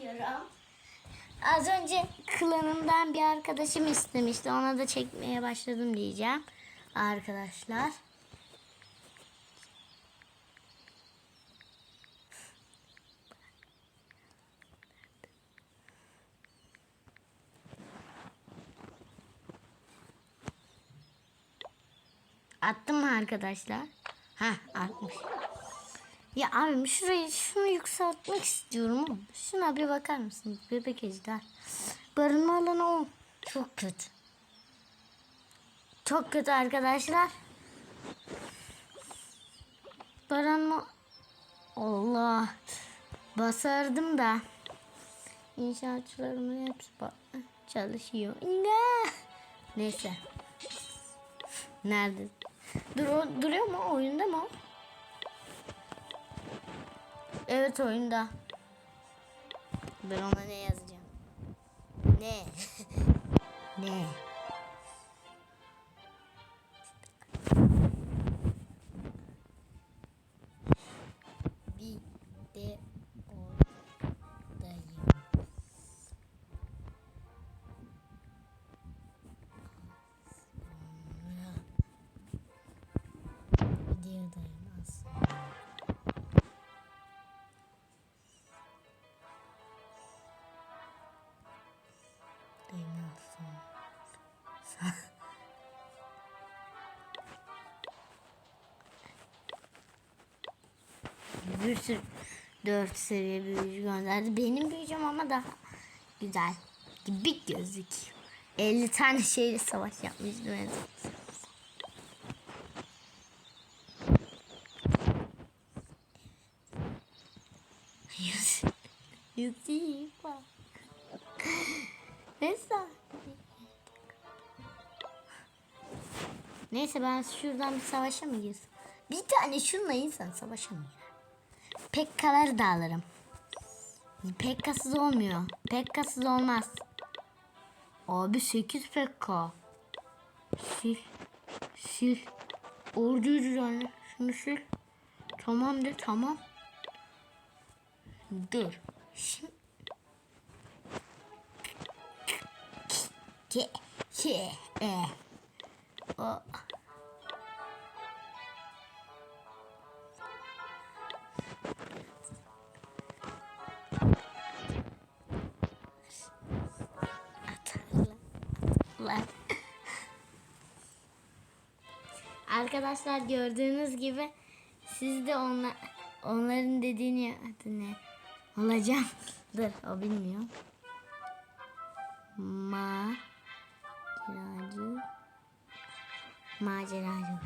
çekiyorum. Az önce klanımdan bir arkadaşım istemişti. Ona da çekmeye başladım diyeceğim. Arkadaşlar. Attım mı arkadaşlar? Ha atmış. Ya abim şurayı şunu yükseltmek istiyorum. Şuna bir bakar mısın? Bebek ejder. Barınma alanı o. Çok kötü. Çok kötü arkadaşlar. Barınma. Allah. Basardım da. İnşaatçılarımın hepsi çalışıyor. İnga. Neyse. Nerede? Dur, duruyor mu? Oyunda mı? Evet oyunda. Ben ona ne yazacağım? Ne? ne? Bir sürü 4 seviye büyücü gönderdi. Benim büyücüm ama daha güzel gibi gözüküyor. 50 tane şeyle savaş yapmıştım en son. Yüz bak. Neyse. Neyse ben şuradan bir savaşa mı girsem? Bir tane şunla insan savaşa mı girer? Pekkaları da alırım. Pekkasız olmuyor. Pekkasız olmaz. Abi 8 pekka. Sil. Sil. Orduyu düzenle. Şunu sil. Tamam de tamam. Dur. Şimdi Ke, ke, e. O. Arkadaşlar gördüğünüz gibi siz de onlar, onların dediğini adı ne? Olacağım. Dur o bilmiyor. Ma Maceracı Maceracı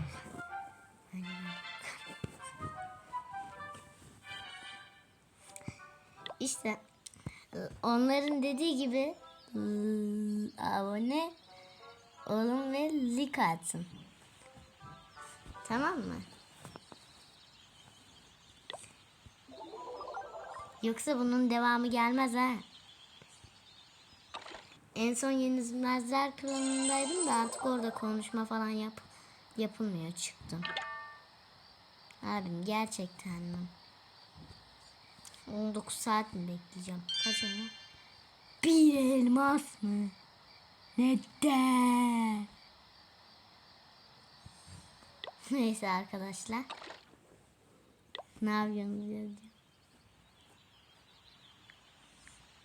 İşte onların dediği gibi abone olun ve like atın. Tamam mı? Yoksa bunun devamı gelmez ha. En son Yenilmezler klanındaydım da artık orada konuşma falan yap yapılmıyor çıktım. Abim gerçekten mi? 19 saat mi bekleyeceğim? Kaç oldu? Bir elmas mı? Neden? Neyse arkadaşlar. Ne yapıyorsunuz yazıyor.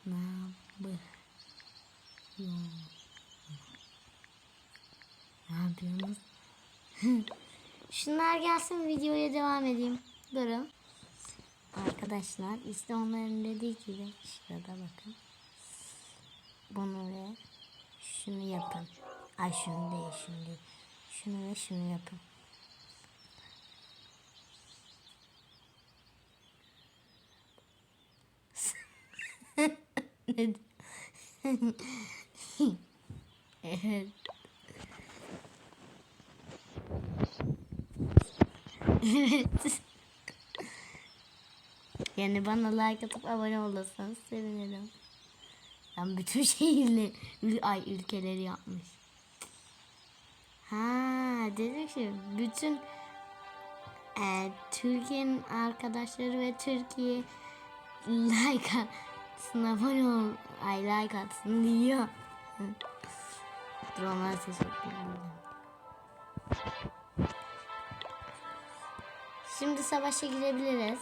Ne yapıyorsunuz? Ne yapıyorsunuz? Şunlar gelsin videoya devam edeyim. Durun. Arkadaşlar işte onların dediği gibi şurada bakın. Bunu ve şunu yapın. Ay şunu değil şunu değil. Şunu ve şunu yapın. Ne? evet. Evet. Yani bana like atıp abone olursanız sevinirim. Ben bütün şehirleri, ül- ay ülkeleri yapmış. Ha dedim ki bütün e, Türkiye'nin arkadaşları ve Türkiye like abone ol. Ay like atsın diyor. Dur onlar teşekkür ederim. Şimdi savaşa girebiliriz.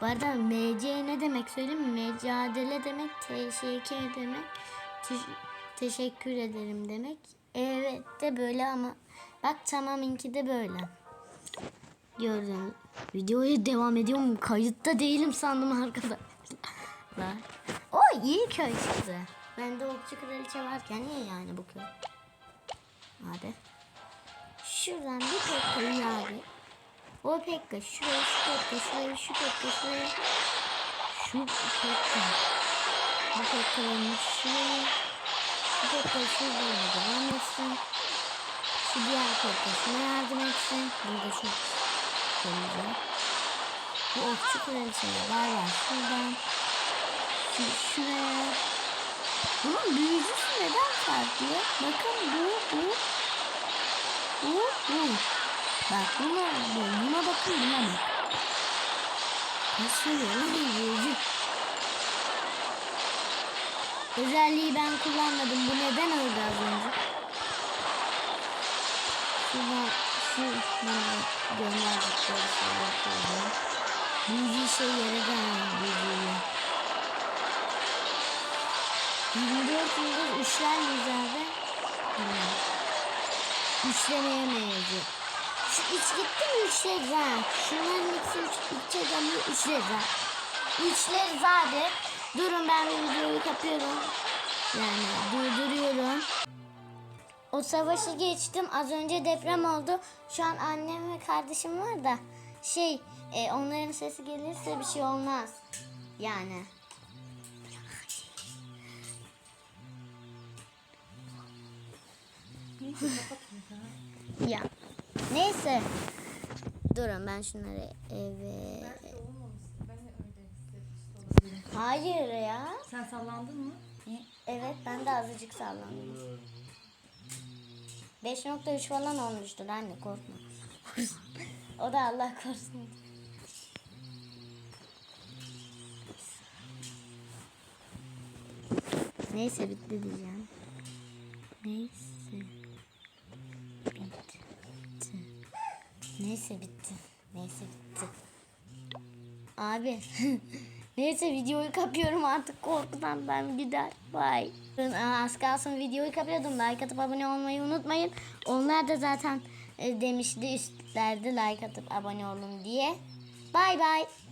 Bu arada MC ne demek söyleyeyim mi? Mücadele demek, teşekkür demek, teş- teşekkür ederim demek. Evet de böyle ama bak tamam inki de böyle. Gördüm. Videoya devam ediyorum. Kayıtta değilim sandım arkadaşlar. O iyi köy çıktı. Bende okçu kraliçe varken iyi yani bu köy. Hadi. Şuradan bir pekkayı abi. O pekka şuraya şu pekka şuraya şu pekka şuraya. Şu pekka. Bu pekkaların şuraya. Pekka şuradan devam etsin. Şu diğer pekkasına yardım etsin. Burada şu koyacak. Bu okçu kraliçeye var var şuradan. Şu, şuraya. Bunun büyücüsü neden farklı? Bakın bu, bu, bu, bu. Bak buna, bu, buna bakın buna bak. Nasıl lan bu büyücü? Özelliği ben kullanmadım. Bu neden öldü az önce? Şuradan şu bana gönderdikleri şeyler koyalım. Büyücü işe yaradı ha büyücüyle. 24 yıldız üçler miyiz abi? Bilmiyorum. Üçlemeye meyildi. Şu iç gitti mi üçleriz ha? Şunların ikisi üç, içe dalıyor üçleriz ha. Üçleriz abi. Durun ben videoyu kapıyorum. Yani durduruyorum. O savaşı geçtim. Az önce deprem oldu. Şu an annem ve kardeşim var da şey e, onların sesi gelirse bir şey olmaz. Yani. ya. Neyse. Durun ben şunları eve... Hayır ya. Sen sallandın mı? Evet ben de azıcık sallandım. 5.3 falan olmuştur anne korkma. o da Allah korusun. Neyse bitti diyeceğim. Neyse. Bitti. Neyse bitti. Neyse bitti. Abi. Neyse videoyu kapıyorum artık korkudan ben gider. Bye. Az kalsın videoyu kapıyordum. Like atıp abone olmayı unutmayın. Onlar da zaten e, demişti üstlerde like atıp abone olun diye. Bye bye.